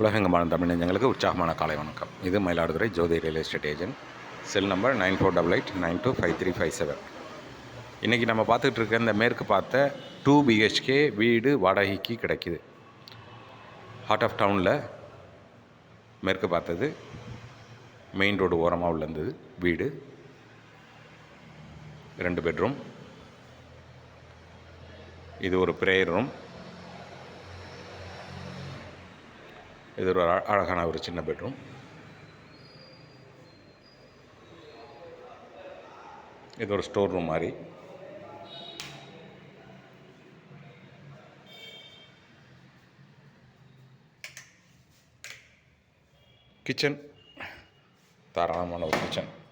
உலகெங்கமான தமிழ் நெஞ்சங்களுக்கு உற்சாகமான காலை வணக்கம். இது Mayiladuthurai Jothi real estate agent cell number nine four double eight nine two five three five seven. இன்றைக்கி நம்ம பார்த்துக்கிட்டு இருக்க இந்த மேற்கு பார்த்த டூ பிஹெச்கே வீடு வாடகைக்கு கிடைக்குது. ஹார்ட் ஆஃப் டவுனில் மேற்கு பார்த்தது. மெயின் ரோடு ஓரமாக உள்ளது வீடு. ரெண்டு பெட்ரூம் இது ஒரு ப்ரேயர் ரூம் இது ஒரு அழ- அழகான ஒரு சின்ன பெட்ரூம். இது ஒரு ஸ்டோர் ரூம் மாதிரி. கிச்சன். தாராளமான ஒரு கிச்சன்.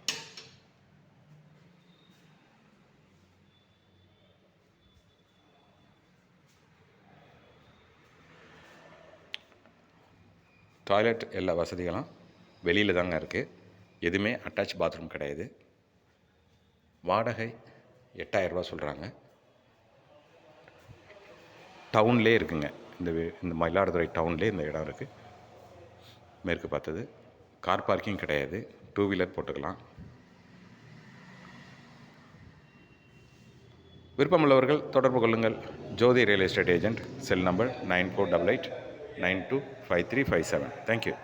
டாய்லெட் எல்லா வசதிகளும் வெளியில் தாங்க இருக்குது எதுவுமே அட்டாச் பாத்ரூம் கிடையாது. வாடகை எட்டாயிரரூபா சொல்கிறாங்க டவுன்லேயே இருக்குங்க. இந்த இந்த மயிலாடுதுறை டவுன்லேயே இந்த இடம் இருக்குது மேற்கு பார்த்தது. கார் பார்க்கிங் கிடையாது. டூ வீலர் போட்டுக்கலாம். விருப்பமுள்ளவர்கள் தொடர்பு கொள்ளுங்கள். Jothi real estate agent cell number nine four double eight. Nine two five three five seven thank you